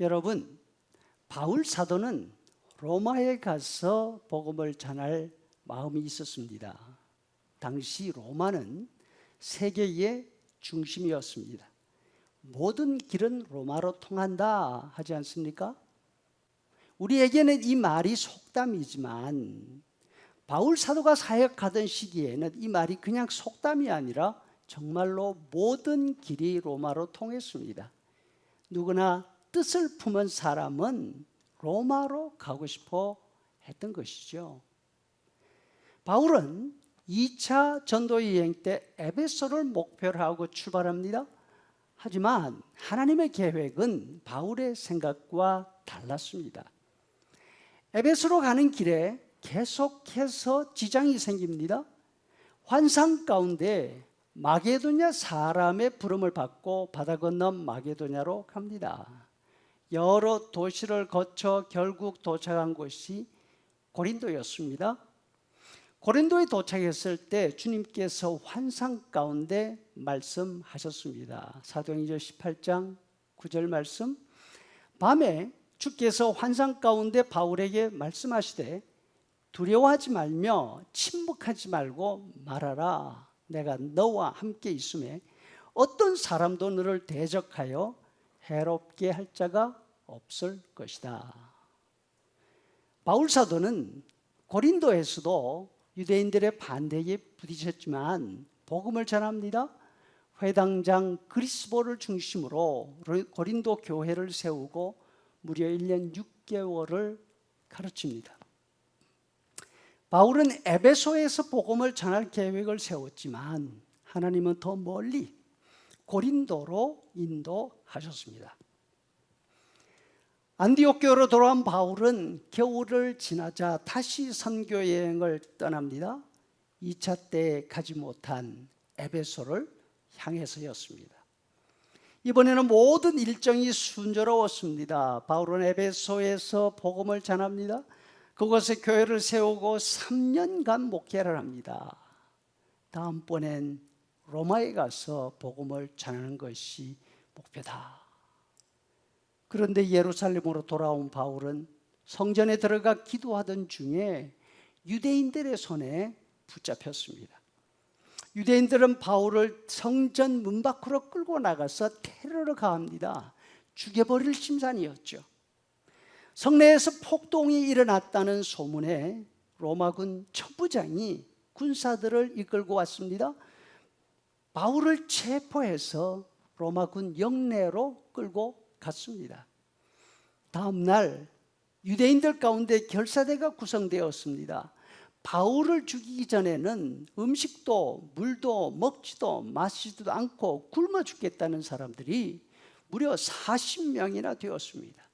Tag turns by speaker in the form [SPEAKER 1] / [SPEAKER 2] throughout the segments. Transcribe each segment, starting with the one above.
[SPEAKER 1] 여러분, 바울 사도는 로마에 가서 복음을 전할 마음이 있었습니다. 당시 로마는 세계의 중심이었습니다. 모든 길은 로마로 통한다 하지 않습니까? 우리에게는 이 말이 속담이지만 바울 사도가 사역하던 시기에는 이 말이 그냥 속담이 아니라 정말로 모든 길이 로마로 통했습니다. 누구나 뜻을 품은 사람은 로마로 가고 싶어 했던 것이죠. 바울은 2차 전도 여행 때 에베소를 목표로 하고 출발합니다. 하지만 하나님의 계획은 바울의 생각과 달랐습니다. 에베소로 가는 길에 계속해서 지장이 생깁니다. 환상 가운데 마게도냐 사람의 부름을 받고 바다 건너 마게도냐로 갑니다. 여러 도시를 거쳐 결국 도착한 곳이 고린도였습니다. 고린도에 도착했을 때 주님께서 환상 가운데 말씀하셨습니다. 사도행전 18장 9절 말씀. 밤에 주께서 환상 가운데 바울에게 말씀하시되 두려워하지 말며 침묵하지 말고 말하라. 내가 너와 함께 있음에 어떤 사람도 너를 대적하여 해롭게 할 자가 없을 것이다. 바울 사도는 고린도에서도 유대인들의 반대에 부딪혔지만 복음을 전합니다. 회당장 그리스보를 중심으로 고린도 교회를 세우고 무려 1년 6개월을 가르칩니다. 바울은 에베소에서 복음을 전할 계획을 세웠지만 하나님은 더 멀리 고린도로 인도하셨습니다. 안디옥 교로 돌아온 바울은 겨울을 지나자 다시 선교 여행을 떠납니다. 2차 때 가지 못한 에베소를 향해서였습니다. 이번에는 모든 일정이 순조로웠습니다. 바울은 에베소에서 복음을 전합니다. 그곳에 교회를 세우고 3년간 목회를 합니다. 다음번엔 로마에 가서 복음을 전하는 것이 목표다. 그런데 예루살렘으로 돌아온 바울은 성전에 들어가 기도하던 중에 유대인들의 손에 붙잡혔습니다. 유대인들은 바울을 성전 문 밖으로 끌고 나가서 테러를 가합니다. 죽여버릴 심산이었죠. 성내에서 폭동이 일어났다는 소문에 로마군 천부장이 군사들을 이끌고 왔습니다. 바울을 체포해서 로마군 영내로 끌고 갔습니다. 다음 날 유대인들 가운데 결사대가 구성되었습니다. 바울을 죽이기 전에는 음식도 물도 먹지도 마시지도 않고 굶어 죽겠다는 사람들이 무려 40명이나 되었습니다.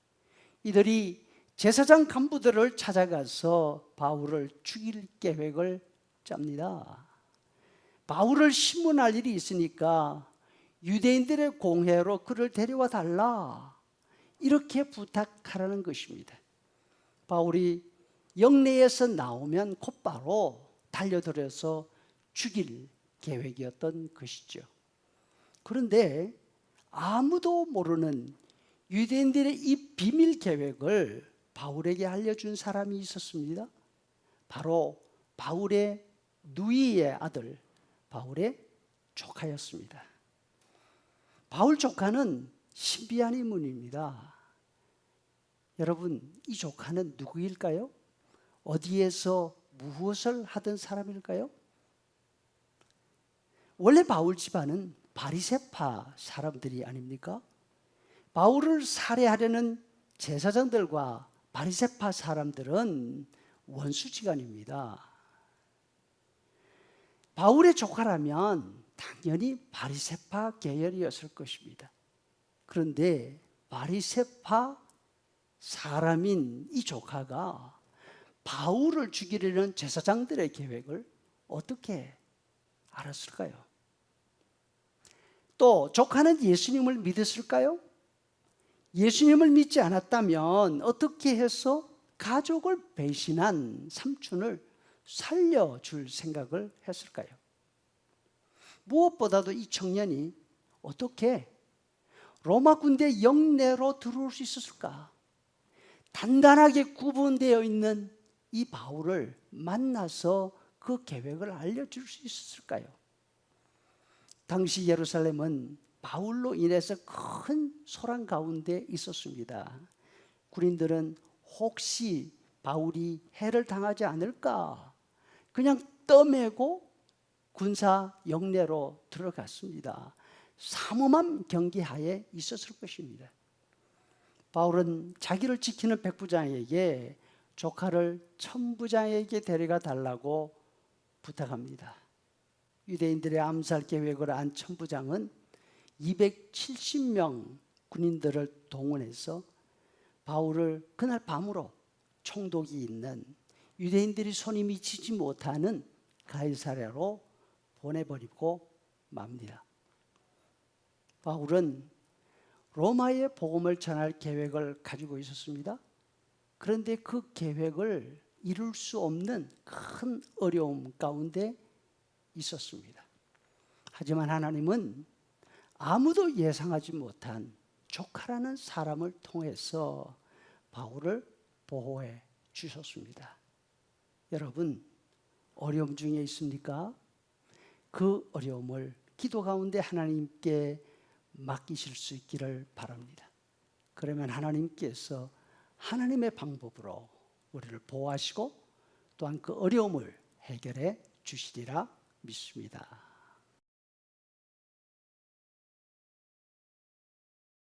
[SPEAKER 1] 이들이 제사장 간부들을 찾아가서 바울을 죽일 계획을 짭니다. 바울을 신문할 일이 있으니까 유대인들의 공회로 그를 데려와 달라. 이렇게 부탁하라는 것입니다. 바울이 영내에서 나오면 곧바로 달려들어서 죽일 계획이었던 것이죠. 그런데 아무도 모르는 유대인들의 이 비밀 계획을 바울에게 알려준 사람이 있었습니다. 바로 바울의 누이의 아들, 바울의 조카였습니다. 바울 조카는 신비한 인물입니다. 여러분, 이 조카는 누구일까요? 어디에서 무엇을 하던 사람일까요? 원래 바울 집안은 바리세파 사람들이 아닙니까? 바울을 살해하려는 제사장들과 바리세파 사람들은 원수지간입니다. 바울의 조카라면 당연히 바리세파 계열이었을 것입니다. 그런데 바리세파 사람인 이 조카가 바울을 죽이려는 제사장들의 계획을 어떻게 알았을까요? 또 조카는 예수님을 믿었을까요? 예수님을 믿지 않았다면 어떻게 해서 가족을 배신한 삼촌을 살려줄 생각을 했을까요? 무엇보다도 이 청년이 어떻게 로마 군대 영내로 들어올 수 있었을까? 단단하게 구분되어 있는 이 바울을 만나서 그 계획을 알려줄 수 있었을까요? 당시 예루살렘은 바울로 인해서 큰 소란 가운데 있었습니다. 군인들은 혹시 바울이 해를 당하지 않을까 그냥 떠매고 군사 영내로 들어갔습니다. 삼엄한 경계하에 있었을 것입니다. 바울은 자기를 지키는 백부장에게 조카를 천부장에게 데려가 달라고 부탁합니다. 유대인들의 암살 계획을 안 천부장은 270명 군인들을 동원해서 바울을 그날 밤으로 총독이 있는 유대인들이 손이 미치지 못하는 가이사랴로 보내버리고 맙니다. 바울은 로마의 복음을 전할 계획을 가지고 있었습니다. 그런데 그 계획을 이룰 수 없는 큰 어려움 가운데 있었습니다. 하지만 하나님은 아무도 예상하지 못한 조카라는 사람을 통해서 바울을 보호해 주셨습니다. 여러분, 어려움 중에 있습니까? 그 어려움을 기도 가운데 하나님께 맡기실 수 있기를 바랍니다. 그러면 하나님께서 하나님의 방법으로 우리를 보호하시고 또한 그 어려움을 해결해 주시리라 믿습니다.